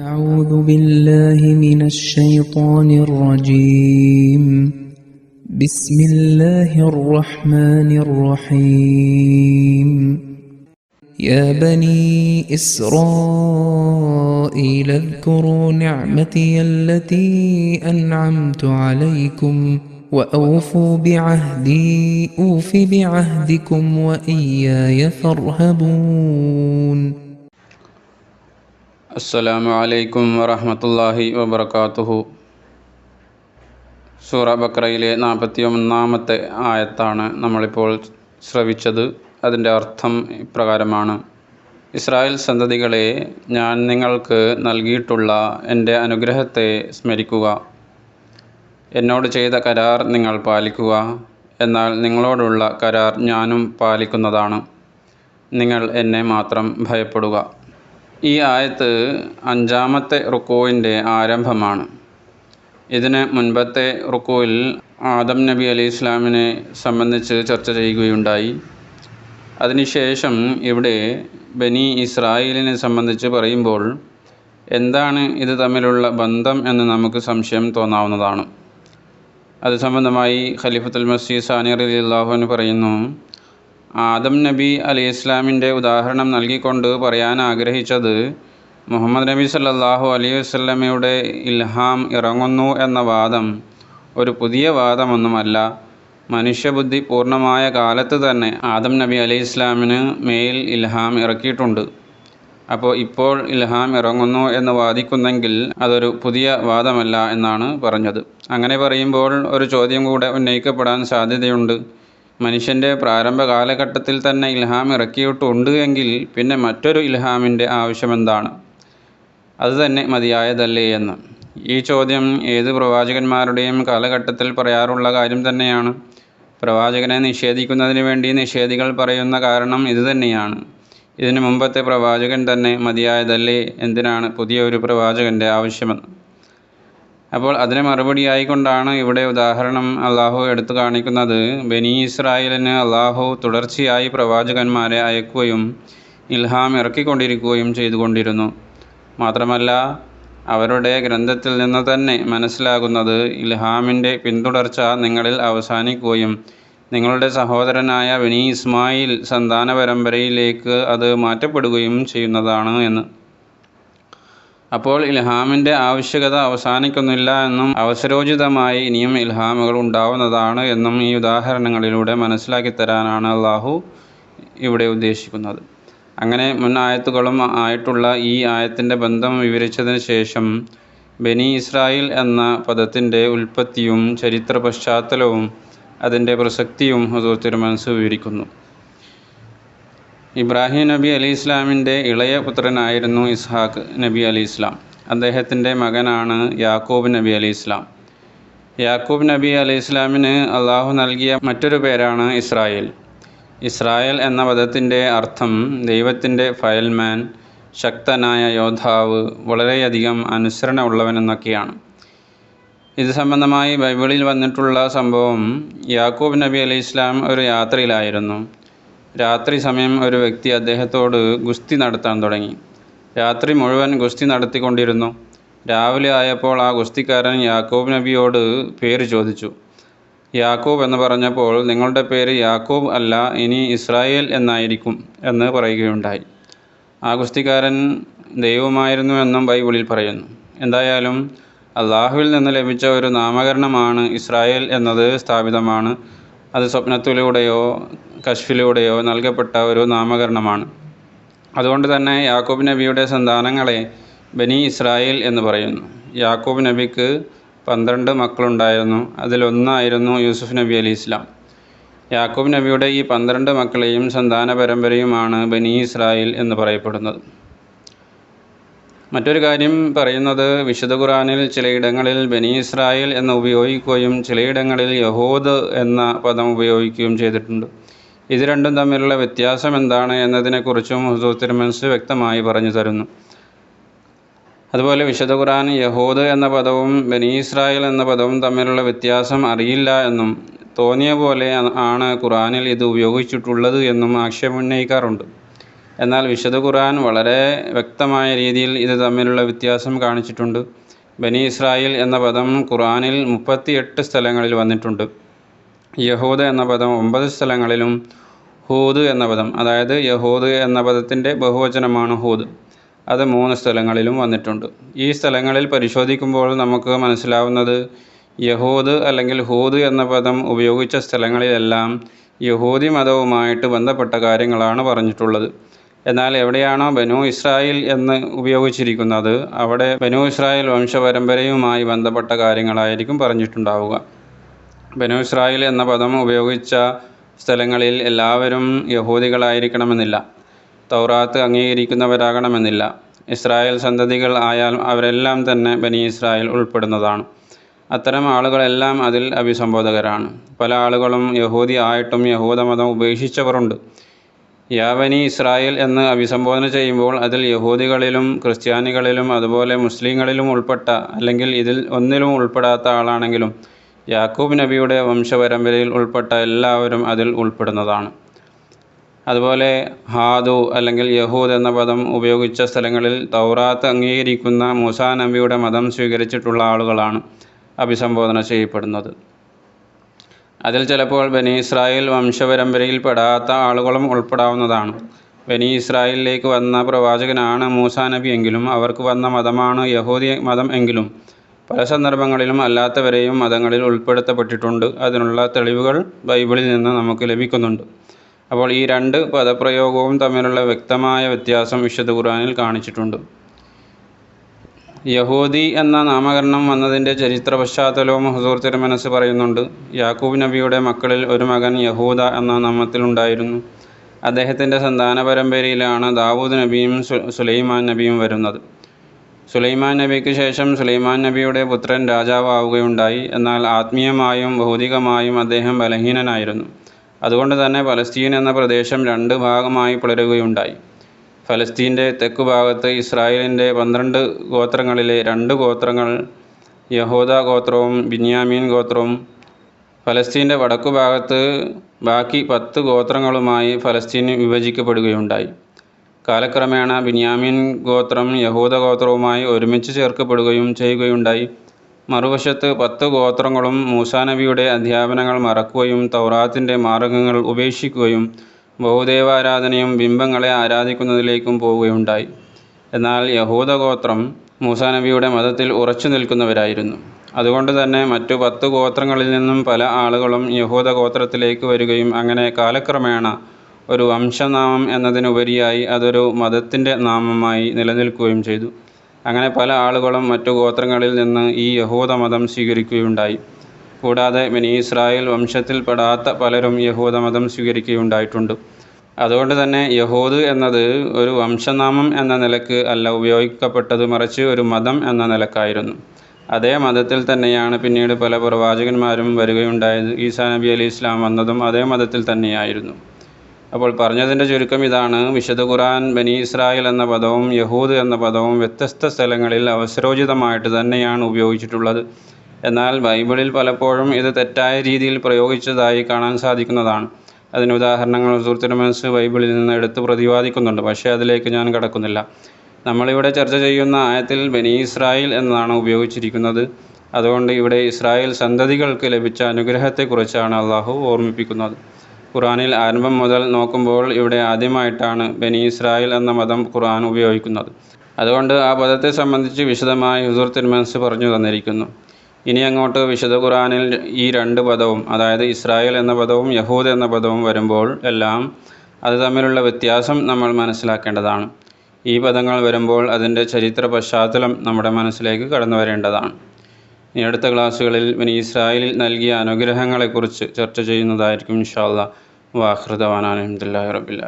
أعوذ بالله من الشيطان الرجيم. بسم الله الرحمن الرحيم. يا بني إسرائيل اذكروا نعمتي التي أنعمت عليكم وأوفوا بعهدي أوف بعهدكم وإياي فارهبون. അസ്സലാമു അലൈക്കും വറഹമത്തല്ലാഹി വബർക്കാത്തുഹു സൂറ ബക്രയിലെ നാൽപ്പത്തി ഒന്നാമത്തെ ആയത്താണ് നമ്മളിപ്പോൾ ശ്രവിച്ചത്. അതിന്റെ അർത്ഥം ഇപ്രകാരമാണ്. ഇസ്രായേൽ സന്തതികളെ ഞാൻ നിങ്ങൾക്ക് നൽകിയിട്ടുള്ള എന്റെ അനുഗ്രഹത്തെ സ്മരിക്കുക. എന്നോട് ചെയ്ത കരാർ നിങ്ങൾ പാലിക്കുക. എന്നാൽ നിങ്ങളോടുള്ള കരാർ ഞാനും പാലിക്കുന്നതാണ്. നിങ്ങൾ എന്നെ മാത്രം ഭയപ്പെടുക. ഈ ആയത്ത് അഞ്ചാമത്തെ റുക്കോവിന്റെ ആരംഭമാണ്. ഇതിന് മുൻപത്തെ റുക്കോയിൽ ആദം നബി അലി ഇസ്ലാമിനെ സംബന്ധിച്ച് ചർച്ച ചെയ്യുകയുണ്ടായി. അതിനുശേഷം ഇവിടെ ബനി ഇസ്രായേലിനെ സംബന്ധിച്ച് പറയുമ്പോൾ എന്താണ് ഇത് തമ്മിലുള്ള ബന്ധം എന്ന് നമുക്ക് സംശയം തോന്നാവുന്നതാണ്. അത് സംബന്ധമായി ഖലീഫത്തുൽ മസീദ് സാനി അലി അള്ളാഹുവിന് പറയുന്നു ആദം നബി അലി ഇസ്ലാമിന്റെ ഉദാഹരണം നൽകിക്കൊണ്ട് പറയാൻ ആഗ്രഹിച്ചത് മുഹമ്മദ് നബി സല്ലാഹു അലൈഹി വസ്ലമയുടെ ഇൽഹാം ഇറങ്ങുന്നു എന്ന വാദം ഒരു പുതിയ വാദമൊന്നുമല്ല. മനുഷ്യബുദ്ധി പൂർണമായ കാലത്ത് തന്നെ ആദം നബി അലൈഹി ഇസ്ലാമിന് മേൽ ഇൽഹാം ഇറക്കിയിട്ടുണ്ട്. അപ്പോൾ ഇപ്പോൾ ഇൽഹാം ഇറങ്ങുന്നു എന്ന് വാദിക്കുന്നെങ്കിൽ അതൊരു പുതിയ വാദമല്ല എന്നാണ് പറഞ്ഞത്. അങ്ങനെ പറയുമ്പോൾ ഒരു ചോദ്യം കൂടെ ഉന്നയിക്കപ്പെടാൻ സാധ്യതയുണ്ട്. മനുഷ്യന്റെ പ്രാരംഭ കാലഘട്ടത്തിൽ തന്നെ ഇൽഹാം ഇറക്കിയിട്ടുണ്ട് എങ്കിൽ പിന്നെ മറ്റൊരു ഇൽഹാമിന്റെ ആവശ്യമെന്താണ് അത് തന്നെ മതിയായതല്ലേ എന്ന്. ഈ ചോദ്യം ഏത് പ്രവാചകന്മാരുടെയും കാലഘട്ടത്തിൽ പറയാറുള്ള കാര്യം തന്നെയാണ്. പ്രവാചകനെ നിഷേധിക്കുന്നതിന് വേണ്ടി നിഷേധികൾ പറയുന്ന കാരണം ഇതുതന്നെയാണ് ഇതിനു മുമ്പത്തെ പ്രവാചകൻ തന്നെ മതിയായതല്ലേ? എന്തിനാണ് പുതിയ ഒരു പ്രവാചകന്റെ ആവശ്യമെന്ന് അപ്പോൾ അതിന് മറുപടിയായിക്കൊണ്ടാണ് ഇവിടെ ഉദാഹരണം അള്ളാഹു എടുത്തു കാണിക്കുന്നത്. ബനി ഇസ്രായേലിന് അള്ളാഹു തുടർച്ചയായി പ്രവാചകന്മാരെ അയക്കുകയും ഇൽഹാം ഇറക്കിക്കൊണ്ടിരിക്കുകയും ചെയ്തുകൊണ്ടിരുന്നു. മാത്രമല്ല അവരുടെ ഗ്രന്ഥത്തിൽ നിന്ന് തന്നെ മനസ്സിലാകുന്നത് ഇൽഹാമിന്റെ പിന്തുടർച്ച നിങ്ങളിൽ അവസാനിക്കുകയും നിങ്ങളുടെ സഹോദരനായ ബനി ഇസ്മായിൽ സന്താന പരമ്പരയിലേക്ക് അത് മാറ്റപ്പെടുകയും ചെയ്യുന്നതാണ് എന്ന്. അപ്പോൾ ഇൽഹാമിന്റെ ആവശ്യകത അവസാനിക്കുന്നില്ല എന്നും അവസരോചിതമായി ഇനിയും ഇൽഹാമുകൾ ഉണ്ടാവുന്നതാണ് എന്നും ഈ ഉദാഹരണങ്ങളിലൂടെ മനസ്സിലാക്കി തരാനാണ് അള്ളാഹു ഇവിടെ ഉദ്ദേശിക്കുന്നത്. അങ്ങനെ മുൻ ആയത്തുകളും ആയിട്ടുള്ള ഈ ആയത്തിന്റെ ബന്ധം വിവരിച്ചതിന് ശേഷം ബനി ഇസ്രായേൽ എന്ന പദത്തിന്റെ ഉൽപ്പത്തിയും ചരിത്ര പശ്ചാത്തലവും അതിന്റെ പ്രസക്തിയും ഹുസൂർ തിരുമനസ് വിവരിക്കുന്നു. ഇബ്രാഹിം നബി അലി ഇസ്ലാമിന്റെ ഇളയ പുത്രനായിരുന്നു ഇസ്ഹാഖ് നബി അലി ഇസ്ലാം. അദ്ദേഹത്തിന്റെ മകനാണ് യാക്കൂബ് നബി അലി ഇസ്ലാം. യാക്കൂബ് നബി അലി ഇസ്ലാമിന് അള്ളാഹു നൽകിയ മറ്റൊരു പേരാണ് ഇസ്രായേൽ. ഇസ്രായേൽ എന്ന പദത്തിന്റെ അർത്ഥം ദൈവത്തിന്റെ ഫയൽമാൻ ശക്തനായ യോദ്ധാവ് വളരെയധികം അനുസരണ ഉള്ളവനെന്നൊക്കെയാണ് ഇത് സംബന്ധമായി ബൈബിളിൽ വന്നിട്ടുള്ള സംഭവം യാക്കൂബ് നബി അലി ഇസ്ലാം ഒരു യാത്രയിലായിരുന്നു. രാത്രി സമയം ഒരു വ്യക്തി അദ്ദേഹത്തോട് ഗുസ്തി നടത്താൻ തുടങ്ങി. രാത്രി മുഴുവൻ ഗുസ്തി നടത്തിക്കൊണ്ടിരുന്നു. രാവിലെ ആയപ്പോൾ ആ ഗുസ്തിക്കാരൻ യാക്കൂബ് നബിയോട് പേര് ചോദിച്ചു. യാക്കൂബ് എന്ന് പറഞ്ഞപ്പോൾ നിങ്ങളുടെ പേര് യാക്കൂബ് അല്ല ഇനി ഇസ്രായേൽ എന്നായിരിക്കും എന്ന് പറയുകയുണ്ടായി. ആ ഗുസ്തിക്കാരൻ ദൈവമായിരുന്നു എന്നും ബൈബിളിൽ പറയുന്നു. എന്തായാലും അള്ളാഹുവിൽ നിന്ന് ലഭിച്ച ഒരു നാമകരണമാണ് ഇസ്രായേൽ എന്നത് സ്ഥാപിതമാണ്. അത് സ്വപ്നത്തിലൂടെയോ കശ്ഫിലൂടെയോ നൽകപ്പെട്ട ഒരു നാമകരണമാണ്. അതുകൊണ്ട് തന്നെ യാക്കൂബ് നബിയുടെ സന്താനങ്ങളെ ബനി ഇസ്രായേൽ എന്ന് പറയുന്നു. യാക്കൂബ് നബിക്ക് പന്ത്രണ്ട് മക്കളുണ്ടായിരുന്നു. അതിലൊന്നായിരുന്നു യൂസുഫ് നബി അലി ഇസ്ലാം. യാക്കൂബ് നബിയുടെ ഈ പന്ത്രണ്ട് മക്കളെയും സന്താന പരമ്പരയുമാണ് ബനി ഇസ്രായേൽ എന്ന് പറയപ്പെടുന്നത്. മറ്റൊരു കാര്യം പറയുന്നത് വിശുദ്ധ ഖുറാനിൽ ചിലയിടങ്ങളിൽ ബനി ഇസ്രായേൽ എന്ന് ഉപയോഗിക്കുകയും ചിലയിടങ്ങളിൽ യഹൂദ് എന്ന പദം ഉപയോഗിക്കുകയും ചെയ്തിട്ടുണ്ട്. ഇത് രണ്ടും തമ്മിലുള്ള വ്യത്യാസം എന്താണ് എന്നതിനെക്കുറിച്ചും ഹുസൂർ തിരുമൻസ് വ്യക്തമായി പറഞ്ഞു തരുന്നു. അതുപോലെ വിശുദ്ധ ഖുറാൻ യഹൂദ് എന്ന പദവും ബനി ഇസ്രായേൽ എന്ന പദവും തമ്മിലുള്ള വ്യത്യാസം അറിയില്ല എന്നും തോന്നിയ പോലെ ആണ് ഖുറാനിൽ ഇത് ഉപയോഗിച്ചിട്ടുള്ളത് എന്നും ആക്ഷേപമുന്നയിക്കാറുണ്ട് എന്നാൽ വിശുദ്ധ ഖുർആൻ വളരെ വ്യക്തമായ രീതിയിൽ ഇത് തമ്മിലുള്ള വ്യത്യാസം കാണിച്ചിട്ടുണ്ട്. ബനി ഇസ്രായേൽ എന്ന പദം ഖുർആനിൽ മുപ്പത്തിയെട്ട് സ്ഥലങ്ങളിൽ വന്നിട്ടുണ്ട്. യഹൂദ എന്ന പദം ഒമ്പത് സ്ഥലങ്ങളിലും ഹൂദ് എന്ന പദം അതായത് യഹൂദ് എന്ന പദത്തിന്റെ ബഹുവചനമാണ് ഹൂദ്. അത് മൂന്ന് സ്ഥലങ്ങളിലും വന്നിട്ടുണ്ട്. ഈ സ്ഥലങ്ങളിൽ പരിശോധിക്കുമ്പോൾ നമുക്ക് മനസ്സിലാവുന്നത് യഹൂദ് അല്ലെങ്കിൽ ഹൂദ് എന്ന പദം ഉപയോഗിച്ച സ്ഥലങ്ങളിലെല്ലാം യഹൂദി മതവുമായിട്ട് ബന്ധപ്പെട്ട കാര്യങ്ങളാണ് പറഞ്ഞിട്ടുള്ളത്. എന്നാൽ എവിടെയാണോ ബനു ഇസ്രായേൽ എന്ന് ഉപയോഗിച്ചിരിക്കുന്നത് അവിടെ ബനു ഇസ്രായേൽ വംശപരമ്പരയുമായി ബന്ധപ്പെട്ട കാര്യങ്ങളായിരിക്കും പറഞ്ഞിട്ടുണ്ടാവുക. ബനു ഇസ്രായേൽ എന്ന പദം ഉപയോഗിച്ച സ്ഥലങ്ങളിൽ എല്ലാവരും യഹൂദികളായിരിക്കണമെന്നില്ല. തൗറാത്ത് അംഗീകരിക്കുന്നവരാകണമെന്നില്ല. ഇസ്രായേൽ സന്തതികൾ ആയാൽ അവരെല്ലാം തന്നെ ബനി ഇസ്രായേൽ ഉൾപ്പെടുന്നതാണ്. അത്തരം ആളുകളെല്ലാം അതിൽ അഭിസംബോധകരാണ്. പല ആളുകളും യഹൂദി ആയിട്ടും യഹൂദമതം ഉപേക്ഷിച്ചവരുണ്ട്. യാവനി ഇസ്രായേൽ എന്ന് അഭിസംബോധന ചെയ്യുമ്പോൾ അതിൽ യഹൂദികളിലും ക്രിസ്ത്യാനികളിലും അതുപോലെ മുസ്ലിങ്ങളിലും ഉൾപ്പെട്ട അല്ലെങ്കിൽ ഇതിൽ ഒന്നിലും ഉൾപ്പെടാത്ത ആളാണെങ്കിലും യാക്കൂബ് നബിയുടെ വംശപരമ്പരയിൽ ഉൾപ്പെട്ട എല്ലാവരും അതിൽ ഉൾപ്പെടുന്നതാണ്. അതുപോലെ ഹാദു അല്ലെങ്കിൽ യഹൂദ് എന്ന പദം ഉപയോഗിച്ച സ്ഥലങ്ങളിൽ തൗറാത്ത് അംഗീകരിക്കുന്ന മൂസാ നബിയുടെ മതം സ്വീകരിച്ചിട്ടുള്ള ആളുകളാണ് അഭിസംബോധന ചെയ്യപ്പെടുന്നത്. അതിൽ ചിലപ്പോൾ ബനി ഇസ്രായേൽ വംശപരമ്പരയിൽ പെടാത്ത ആളുകളും ഉൾപ്പെടാവുന്നതാണ്. ബനി ഇസ്രായേലിലേക്ക് വന്ന പ്രവാചകനാണ് മൂസാ നബി എങ്കിലും അവർക്ക് വന്ന മതമാണ് യഹൂദി മതം എങ്കിലും. പല സന്ദർഭങ്ങളിലും അല്ലാത്തവരെയും മതങ്ങളിൽ ഉൾപ്പെടുത്തപ്പെട്ടിട്ടുണ്ട്. അതിനുള്ള തെളിവുകൾ ബൈബിളിൽ നിന്ന് നമുക്ക് ലഭിക്കുന്നുണ്ട്. അപ്പോൾ ഈ രണ്ട് പദപ്രയോഗവും തമ്മിലുള്ള വ്യക്തമായ വ്യത്യാസം വിശുദ്ധ ഖുർആനിൽ കാണിച്ചിട്ടുണ്ട്. യഹൂദി എന്ന നാമകരണം വന്നതിന്റെ ചരിത്ര പശ്ചാത്തലവും ഹസൂർ തിരുമനസ് പറയുന്നുണ്ട്. യാക്കൂബ് നബിയുടെ മക്കളിൽ ഒരു മകൻ യഹൂദ എന്ന നാമത്തിലുണ്ടായിരുന്നു അദ്ദേഹത്തിന്റെ സന്താന പരമ്പരയിലാണ് ദാവൂദ് നബിയും സുലൈമാൻ നബിയും വരുന്നത്. സുലൈമാൻ നബിക്ക് ശേഷം സുലൈമാൻ നബിയുടെ പുത്രൻ രാജാവാവുകയുണ്ടായി. എന്നാൽ ആത്മീയമായും ഭൗതികമായും അദ്ദേഹം ബലഹീനനായിരുന്നു. അതുകൊണ്ട് തന്നെ ഫലസ്തീൻ എന്ന പ്രദേശം രണ്ട് ഭാഗമായി പിളരുകയുണ്ടായി ഫലസ്തീന്റെ തെക്കു ഭാഗത്ത് ഇസ്രായേലിന്റെ പന്ത്രണ്ട് ഗോത്രങ്ങളിലെ രണ്ട് ഗോത്രങ്ങൾ യഹൂദ ഗോത്രവും ബിന്യാമീൻ ഗോത്രവും ഫലസ്തീന്റെ വടക്കു ഭാഗത്ത് ബാക്കി പത്ത് ഗോത്രങ്ങളുമായി ഫലസ്തീൻ വിഭജിക്കപ്പെടുകയുണ്ടായി. കാലക്രമേണ ബിന്യാമിൻ ഗോത്രം യഹൂദ ഗോത്രവുമായി ഒരുമിച്ച് ചേർക്കപ്പെടുകയും ചെയ്യുകയുണ്ടായി. മറുവശത്ത് പത്ത് ഗോത്രങ്ങളും മൂസാനബിയുടെ അധ്യാപനങ്ങൾ മറക്കുകയും തൗറാത്തിന്റെ മാർഗങ്ങൾ ഉപേക്ഷിക്കുകയും ബഹുദേവാരാധനയും ബിംബങ്ങളെ ആരാധിക്കുന്നതിലേക്കും പോവുകയുണ്ടായി. എന്നാൽ യഹൂദ ഗോത്രം മൂസാനബിയുടെ മതത്തിൽ ഉറച്ചു നിൽക്കുന്നവരായിരുന്നു. അതുകൊണ്ട് തന്നെ മറ്റു പത്ത് ഗോത്രങ്ങളിൽ നിന്നും പല ആളുകളും യഹൂദ ഗോത്രത്തിലേക്ക് വരികയും അങ്ങനെ കാലക്രമേണ ഒരു വംശനാമം എന്നതിനുപരിയായി അതൊരു മതത്തിന്റെ നാമമായി നിലനിൽക്കുകയും ചെയ്തു. അങ്ങനെ പല ആളുകളും മറ്റു ഗോത്രങ്ങളിൽ നിന്ന് ഈ യഹൂദ മതം സ്വീകരിക്കുകയുണ്ടായി. കൂടാതെ മിനി ഇസ്രായേൽ വംശത്തിൽപ്പെടാത്ത പലരും യഹൂദ മതം സ്വീകരിക്കുകയുണ്ടായിട്ടുണ്ട്. അതുകൊണ്ട് തന്നെ യഹൂദ് എന്നത് ഒരു വംശനാമം എന്ന നിലയ്ക്ക് അല്ല ഉപയോഗിക്കപ്പെട്ടത് മറിച്ച് ഒരു മതം എന്ന നിലക്കായിരുന്നു. അതേ മതത്തിൽ തന്നെയാണ് പിന്നീട് പല പ്രവാചകന്മാരും വരികയുണ്ടായത്. ഈസാ നബി അലി ഇസ്ലാം വന്നതും അതേ മതത്തിൽ തന്നെയായിരുന്നു. അപ്പോൾ പറഞ്ഞതിന്റെ ചുരുക്കം ഇതാണ്. വിശുദ്ധ ഖുർആൻ ബനി ഇസ്രായേൽ എന്ന പദവും യഹൂദ് എന്ന പദവും വ്യത്യസ്ത സ്ഥലങ്ങളിൽ അവസരോചിതമായിട്ട് തന്നെയാണ് ഉപയോഗിച്ചിട്ടുള്ളത്. എന്നാൽ ബൈബിളിൽ പലപ്പോഴും ഇത് തെറ്റായ രീതിയിൽ പ്രയോഗിച്ചതായി കാണാൻ സാധിക്കുന്നതാണ്. അതിന് ഉദാഹരണങ്ങൾ സുഹൃത്തിനുമനസ് ബൈബിളിൽ നിന്ന് എടുത്ത് പ്രതിപാദിക്കുന്നുണ്ട്. പക്ഷേ അതിലേക്ക് ഞാൻ കടക്കുന്നില്ല. നമ്മളിവിടെ ചർച്ച ചെയ്യുന്ന ആയത്തിൽ ബനി ഇസ്രായേൽ എന്നാണ് ഉപയോഗിച്ചിരിക്കുന്നത്. അതുകൊണ്ട് ഇവിടെ ഇസ്രായേൽ സന്തതികൾക്ക് ലഭിച്ച അനുഗ്രഹത്തെക്കുറിച്ചാണ് അള്ളാഹു ഓർമ്മിപ്പിക്കുന്നത്. ഖുറാനിൽ ആരംഭം മുതൽ നോക്കുമ്പോൾ ഇവിടെ ആദ്യമായിട്ടാണ് ബനി ഇസ്രായേൽ എന്ന മതം ഖുർആൻ ഉപയോഗിക്കുന്നത്. അതുകൊണ്ട് ആ പദത്തെ സംബന്ധിച്ച് വിശദമായി ഹുസൂർ തിരുമനസ് പറഞ്ഞു തന്നിരിക്കുന്നു. ഇനി അങ്ങോട്ട് വിശുദ്ധ ഖുറാനിൽ ഈ രണ്ട് പദവും അതായത് ഇസ്രായേൽ എന്ന പദവും യഹൂദ് എന്ന പദവും വരുമ്പോൾ എല്ലാം അത് തമ്മിലുള്ള വ്യത്യാസം നമ്മൾ മനസ്സിലാക്കേണ്ടതാണ്. ഈ പദങ്ങൾ വരുമ്പോൾ അതിന്റെ ചരിത്ര പശ്ചാത്തലം നമ്മുടെ മനസ്സിലേക്ക് കടന്നു വരേണ്ടതാണ് ഇനി അടുത്ത ക്ലാസ്സുകളിൽ ഇനി ഇസ്രായേലിൽ നൽകിയ അനുഗ്രഹങ്ങളെക്കുറിച്ച് ചർച്ച ചെയ്യുന്നതായിരിക്കും ഇൻഷാല്ല വാഹൃദവാൻ അഹമ്മദില്ലാ റബിൻ